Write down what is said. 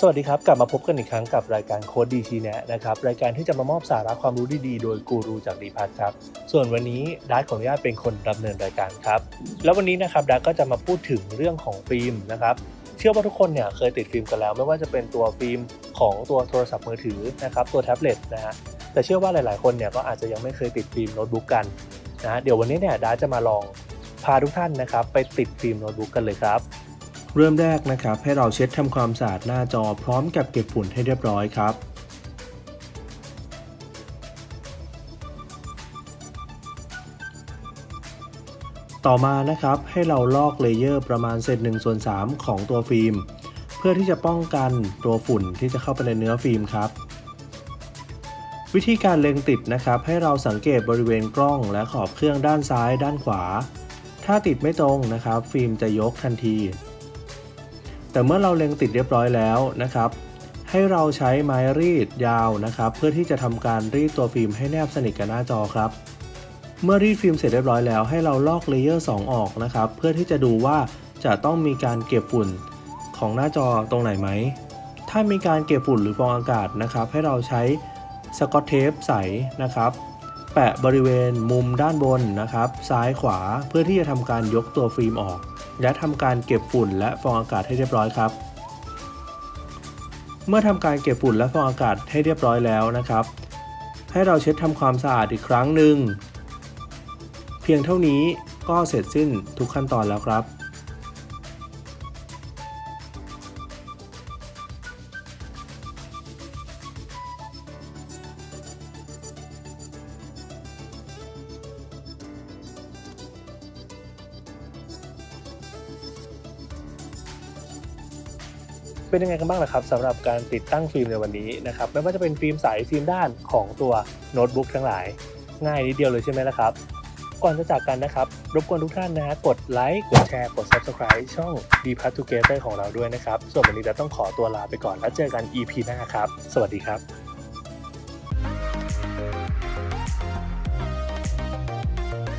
สวัสดีครับ กลับมาพบกันอีกครั้งกับรายการโค้ดดีทีแนะนะครับรายการที่จะมามอบสาระความรู้ดีๆ โดยกูรูจากดีพัทครับ ส่วนวันนี้ดัตขออนุญาตเป็นคนดำเนินรายการครับ แล้ววันนี้นะครับดัตก็จะมาพูดถึงเรื่องของฟิล์มนะครับเชื่อว่าทุกคนเนี่ยเคยติดฟิล์มกันแล้ว ไม่ว่าจะเป็นตัวฟิล์มของตัวโทรศัพท์มือถือนะครับตัวแท็บเล็ตนะฮะแต่เชื่อว่าหลายๆ คนเนี่ยก็อาจจะยังไม่เคยติดฟิล์มโน้ตบุ๊กกันนะฮะเดี๋ยววันนี้เนี่ยดัตจะมาลองพาทุกท่านนะครับไปติดฟิล์มโน้ตบุ๊กกันเลยครับ เริ่มแรกนะครับ ให้เราเช็ดทำความสะอาดหน้าจอพร้อมกับเก็บฝุ่นให้เรียบร้อยครับต่อมานะครับให้เราลอกเลเยอร์ประมาณเศษ1ส่วน3ของตัวฟิล์ม เพื่อที่จะป้องกันตัวฝุ่นที่จะเข้าไปในเนื้อฟิล์มครับ วิธีการเล็งติดนะครับ ให้เราสังเกตบริเวณกล้องและขอบเครื่องด้านซ้ายด้านขวา ถ้าติดไม่ตรงนะครับ ฟิล์มจะยกทันที แต่เมื่อเราเล็งติดเรียบร้อยแล้วนะครับ ให้เราใช้ไม้รีดยาวนะครับ เพื่อที่จะทำการรีดตัวฟิล์มให้แนบสนิทกับหน้าจอครับ เมื่อรีดฟิล์มเสร็จเรียบร้อยแล้ว ให้เราลอกเลเยอร์2ออกนะครับ เพื่อที่จะดูว่าจะต้องมีการเก็บฝุ่นของหน้าจอตรงไหนไหม ถ้ามีการเก็บฝุ่นหรือฟองอากาศนะครับ ให้เราใช้สกอตเทปใสนะครับ แปะบริเวณมุมด้านบนนะครับ ซ้ายขวาเพื่อที่จะทำการยกตัวฟิล์มออก และทำการเก็บฝุ่นและฟองอากาศให้เรียบร้อยครับ เมื่อทำการเก็บฝุ่นและฟองอากาศให้เรียบร้อยแล้วนะครับ ให้เราเช็ดทำความสะอาดอีกครั้งหนึ่งเพียงเท่านี้ก็เสร็จสิ้นทุกขั้นตอนแล้วครับ เป็นยังไงกันบ้างล่ะครับสำหรับการติดตั้งฟิล์มในวันนี้นะครับไม่ว่าจะเป็นฟิล์มใสฟิล์มด้านของตัวโน้ตบุ๊กทั้งหลาย ง่ายนิดเดียวเลยใช่ไหมล่ะครับ ก่อนจะจากกันนะครับ รบกวนทุกท่านนะกดไลค์กดแชร์กด Subscribe ช่อง d p a t Together ของเราด้วยนะครับ ส่วนวันนี้เราต้องขอตัวลาไปก่อนแล้วเจอกัน EP หน้าครับ สวัสดีครับ